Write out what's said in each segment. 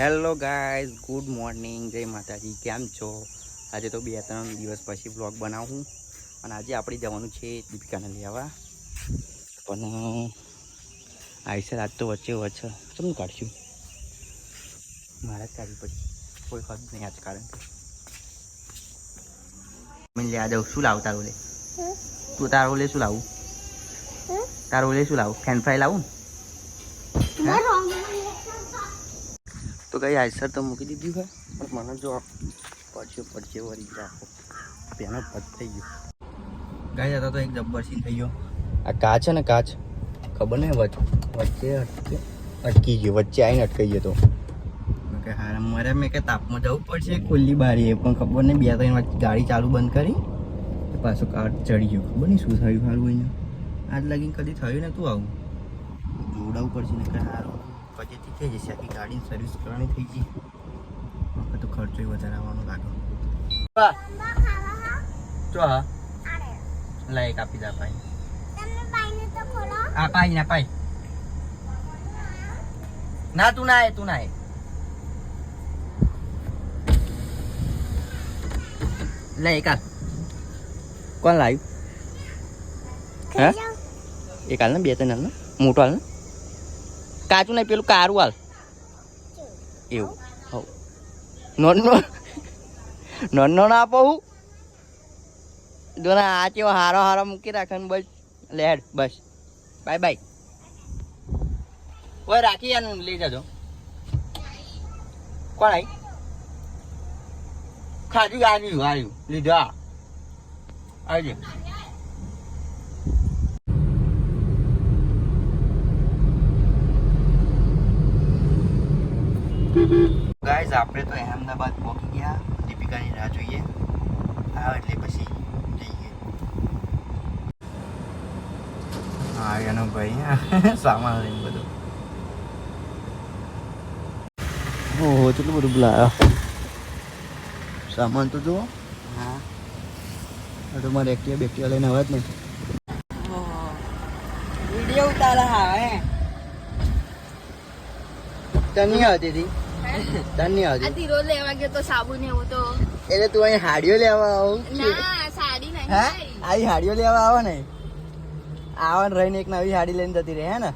Hello guys good morning જય માતાજી. કેમ છો? આજે તો બે ત્રણ દિવસ પછી વ્લોગ બનાવું. અને આજે આપણે જવાનું છે દીપિકાને લેવા પણ આઈસર આજ તો વચ્ચે વચ્ચે. ચમનું કાઢશું. મારે જ કાઢવી પડી. કોઈ હદ નહીં આજ કારણ મેં લે દઉં શું લાવું તારું લે? તું તારું લે શું લાવું? તારું લે શું લાવું? ફેન ફ્રાય લાવું ને તો કઈ આઈસર તો મૂકી દીધી હોય. પણ મને જો પડશે પડશે વળી રાખો. પેનો પદ થઈ ગયો. ગાય હતા તો એક જબ્બર થઈ ગયો. આ કાચ છે ને કાચ ખબર નહીં વચ વચ્ચે અટકે અટકી ગયો વચ્ચે આવીને અટકાઈ ગયો તો. કે હારા મારે મેં કે તાપમાં જવું પડશે ખુલ્લી બારીએ પણ ખબર નહીં બે ત્રણ વાર ગાડી ચાલુ બંધ કરી પાછું કાચ ચડી ગયો. ખબર નહીં શું થયું સારું અહીંયા આજ લગીને કદી થયું ને તું આવું? જોડાવું પડશે ને કે હારું. પછીથી થઈ જશે. આખી ગાડીની સર્વિસ કરવાની થઈ ગઈ. વખત તો ખર્ચો વધારે આવવાનો લાગે. જો હા. લાઈક આપી દા ભાઈ આ પાઈ ના પાઈ. ના તું ના એ તું ના એ લે એક કોણ લાવ્યું હે? એક હાલ ને બે ત્રણ હાલ ને. મોટો હાલ ને. કાચું નહીં, પેલું કારું હાલ. એવું. હવ. નોન નો નોન ના આપો હું. જો ના આ ચેવો હારો હારો મૂકી રાખે ને બસ. લેડ બસ. Bye bye. ઓય, રાખી યાર લઈ જજો. કોણ આવી ખાધું આવ્યું આવ્યું લીધા. આવજો ગાઈઝ આપણે તો અહેમદાબાદ પહોંચી ગયા. દીપિકાની રાહ જોઈએ. હા એટલે પછી જઈએ. હા એનો ભાઈ. સામાન લઈને બધું. ઓહો કેટલું બધું બોલાયો સામાન તો જુઓ. હા. તો મારે એક્ટિવા બેક્ટિવા લઈને આવત ને વીડિયો ઉતારા હા હે. તની આવતી હતી તની આવતી તીરો લેવા ગયો તો સાબુ ને એવું તો. એટલે તું અહીં હાડીઓ લેવા આવું ના સાડી નહીં. હે. આવી હાડીઓ લેવા આવો ને. આવન રહીને એક નવી હાડી લઈને જતી રહે હે ને?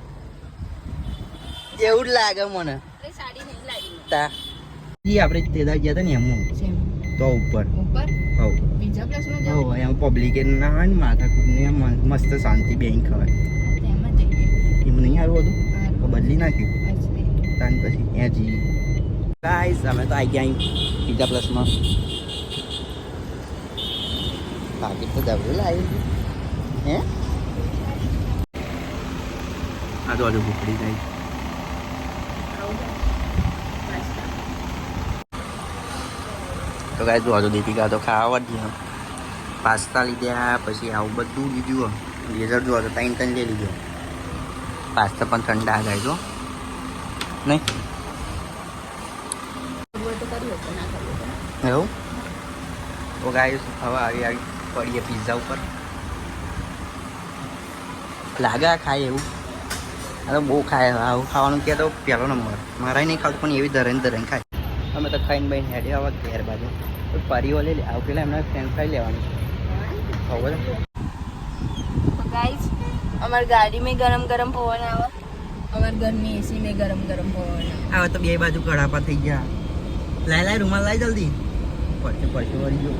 એવું જ લાગે મને. સાડી નહીં તા. આપણે તેદા ગયા હતા ને એમ તો ઉપર. ઉપર? હવ. બીજા જાવ એમ પબ્લિક ના હોય મસ્ત શાંતિ બેંક ખવાય. એમ નહીં આવ્યું હતું? બદલી નાખ્યું. તાન પછી ત્યાં જઈએ. ગાઈસ અમે તો આવી ગયા બીજા પ્લસમાં બાકી તો જબરું લાવી હે? આ તો હજુ ભૂખડી જાય આવું. તો કાંઈ જો હજુ દીપિકા તો ખાવા જ પાસ્તા લીધ્યા પછી આવું બધું લીધું ડેઝર્ટ જોવા તો ત્રણ ત્રણ લઈ લીધો પાસ્તા પણ ઠંડા ગાય જો. નહીં? એવું? તો ગાઈસ હવે આવી આવી પડીએ પીઝા ઉપર. લાગા ખાય એવું? અરે બહુ ખાય. આવું ખાવાનું કહે તો પહેલો નંબર. મારાય નહીં ખાતું, પણ એવી ધરાઈને ધરાઈને ખાય. અમે તો ખાઈને બહીને હેડે આવા ઘેર બાજુ. પરીઓ લઈ લે. આવું પેલા એમને ફ્રેન્ડ ફ્રાઈ લેવાની. ખબર ગાઈસ અમારી ગાડીમાં ગરમ ગરમ પવન આવે. અમાર ઘરની એસી મે ગરમ ગરમ પવન આ તો બે બાજુ કડાપા થઈ ગયા. લાય લાય રૂમાલ લાય જલ્દી. પડશે પડશે વળી જો.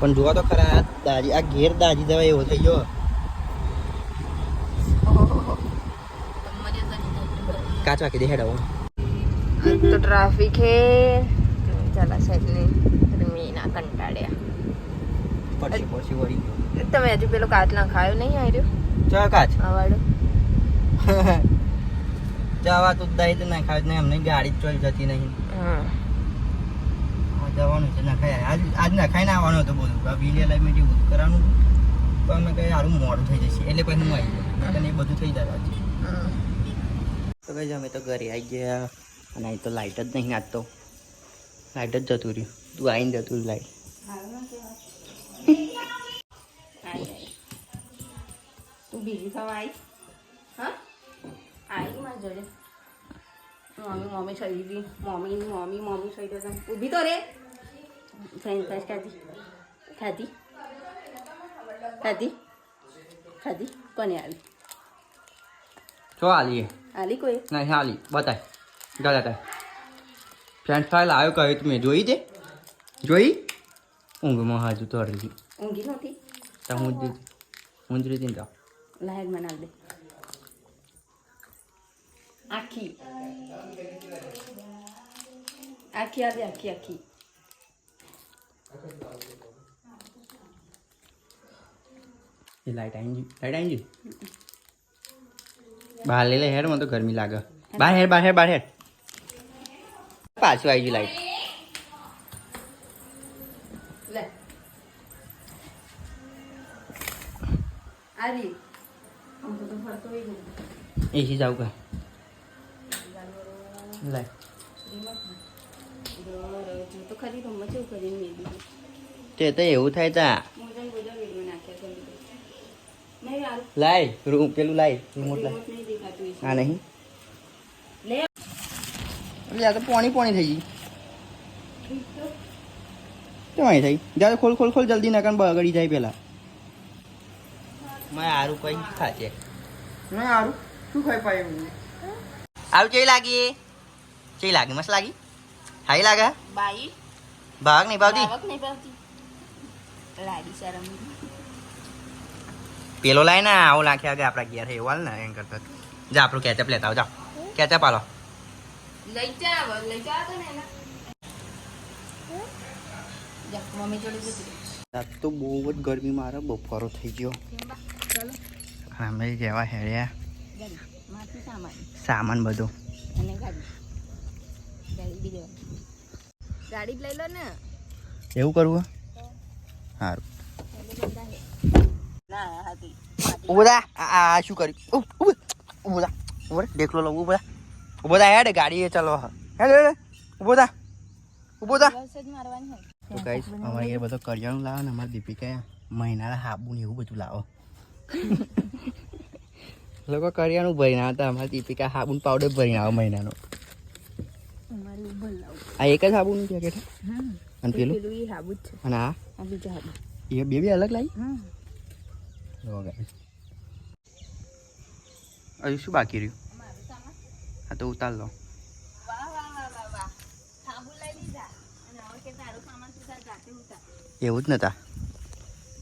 પણ જોવા તો ખરા દાજી આ ઘેર દાજી દેવા એવો થઈ ગયો. કાચ કાચવા કે દેખાડો તો ટ્રાફિક હે. ચાલા સાહેબ ને મીના કંટાળ્યા. પડશે પડશે વળી તમે હજુ પેલો કાચ ના ખાયો નહીં આવ્યો ચા કાચ? આવાડો જવા તો દઈ તો ના ખાવ ને એમને ગાડી ચોઈ જતી નહીં. હા. જવાનું છે ના ખાય. આજ આજ ના ખાઈને આવવાનું હતું બધું. આ વિલે લાઈવ મેં બધું કરવાનું. પણ અમે કહે સારું મોડું થઈ જશે. એટલે પછી હું આવી નહીંતર એ બધું થઈ જાય આજે. તો કઈ અમે તો ઘરે આવી ગયા. અને અહીં તો લાઇટ જ નહીં આજ તો. લાઇટ જ જતું રહ્યું. તું આવીને જતું રહ્યું લાઇટ તું બીજી થવા આવી હા? જોડે. મમ્મી મમ્મી થઈ દીધી મમ્મી મમ્મી મમ્મી થઈ જશે ઊભી તો રે. ફ્રેન્ચ ફ્રાઈસ ખાધી. ખાધી? ખાધી? ખાધી? કોને આવી ચો આલીએ. આલી કોઈ? નહીં આલી. બતાય. ગલા તાય. ફ્રેન્ચ ફ્રાય લાવ્યો કહ્યું તમે જોઈ તે જોઈ? ઊંઘમાં હાજુ તો અડધી. ઊંઘી નહોતી? તો હું જ હું જ રીતી લાહેર મનાવ દે. આખી આખી આવે આખી આખી એ લાઈટ આવી ગઈ લાઈટ આવી ગઈ બહાર લઈ લે હેડ મને તો ગરમી લાગે. બહાર હેડ બહાર હેડ બહાર હેડ. પાછું આવી ગયું લાઈટ એસી જાવ કા? હું તો તે તો એવું થાય તા લાય રૂમ પેલું લાય રિમોટ લાય. હા નહીં દેખાતું આ નહીં? લે આ તો પોણી પોણી થઈ ગઈ. કેમ અહીં થઈ? જા ખોલ ખોલ ખોલ જલ્દી નકન બગડી જાય પેલા. મેં આરું કઈ ખાચે ના આરું શું ખાઈ પાય કેવી લાગી. કેવી લાગી મસ્ત લાગી હાઈ લાગે બાઈ ભાગ નહીં ભાવતી આવક નહીં પાવતી લાડી શરમ પેલો લાય ને આવું લાખે આગળ આપણા ઘેર હે એવું ને એમ કરતા જા આપણું કેચઅપ લેતા આવ જાઓ કેચઅપ આલો લઈ જા લઈ જા તો ને જા મમ્મી જોડે જતી તો બહુ જ ગરમી મારે બફારો થઈ ગયો ચાલો અમે જેવા હેડ્યા સામાન સામાન બધો અને ગાડી લઈ લો. ને. એવું કરવું સારું ઊભો આ શું કર્યું? ઉભ, ઉભ, દેખલો લઉં ઊભો ઊભો થા હેડ ગાડી ચાલો હેડ હેડ ઊભો થા. ઊભો થા. તો ગાઈસ અમારે એ બધો કરિયાણું લાવો ને અમારે દીપિકા મહિનાના હાબુ ને એવું બધું લાવો. લોકો કરિયાણું ભરીને આવતા અમારે દીપિકા હાબુન પાવડર ભરીને આવે મહિનાનો. આ એક જ હાબુનું પેકેટ અને પેલું? પેલું એ હાબુ છે. અને આ? આ બીજા હાબુ એ બે બે અલગ લાવી હા હજુ શું બાકી રહ્યું? હા તો ઉતાર લો. કે એવું જ નતા.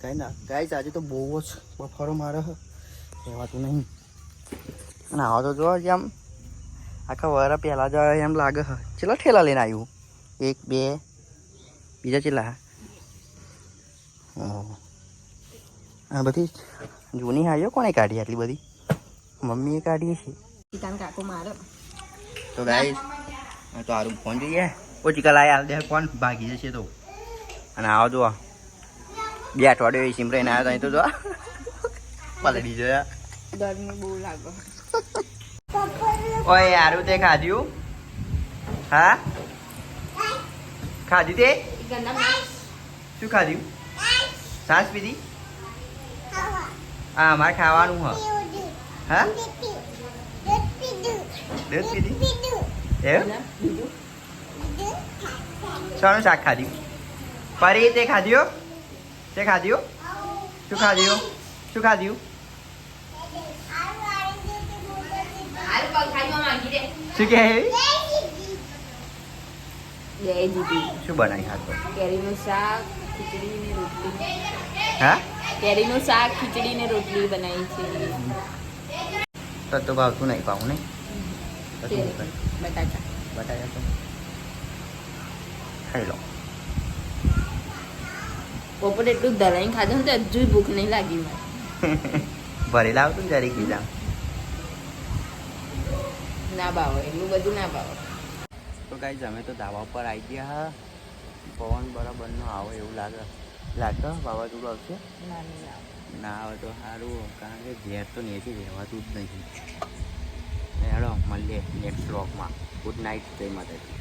કઈ ના. ગાઈસ આજે તો બહુ જ બફારો મારે છે કહેવાતું નહીં. અને આવા તો જો આમ આખા વરા પહેલાં જ એમ લાગે છે. ચેલા ઠેલા લઈને આવ્યું એક બે બીજા ચેલા? આ બધી જૂની હાડીઓ કોણે કાઢી આટલી બધી? મમ્મીએ કાઢી છે તો ગાઈ તો સારું ફોન જોઈએ ઓછી ચીકા લાય હાલ દે કોણ ભાગી જશે તો. અને આવો જો બે અઠવાડિયે સિમરાઈને આવ્યા તો અહીં તો જો પલડી જોયા. ગરમી બહુ લાગે. ઓય આરું તે ખાધ્યું હા? ખાધ્યું તે? શું ખાધ્યું સાસ પીધી? હા, મારે ખાવાનું હ. હા? દૂધ પીધી? બીજું શાનું શાક ખાધ્યું પરી તે ખાધ્યું તે ખાધ્યું શું ખાધ્યું શું ખાધ્યું હાલ પગ ખાઈમાં માંગી દે શું કે બે દીધી શું બનાવી ખાતો કેરીનું શાક ખીચડી ને રોટલી. હા? કેરીનું શાક ખીચડી ને રોટલી બનાવી છે. તો તો ભાવતું નહીં પાઉં નહીં? બટાકા. બટાકા તો ખાઈ લો. બપોરે એટલું દલાઈને ખાધું ને તો હજુ ભૂખ નહીં લાગી મને. ભરેલા આવતું ને જરી કીધા? ના ભાવે એટલું બધું ના ભાવે. તો કાંઈ અમે તો ધાબા પર આવી ગયા હા. પવન ન આવે એવું લાગે લાગે વાવાઝોડું આવશે? ના આવે તો સારું કારણ કે ઘેર તો નેથી રહેવાતું જ નહીં. હેડો મળીએ નેક્સ્ટ બ્લોગમાં ગુડ નાઇટ જય માતાજી.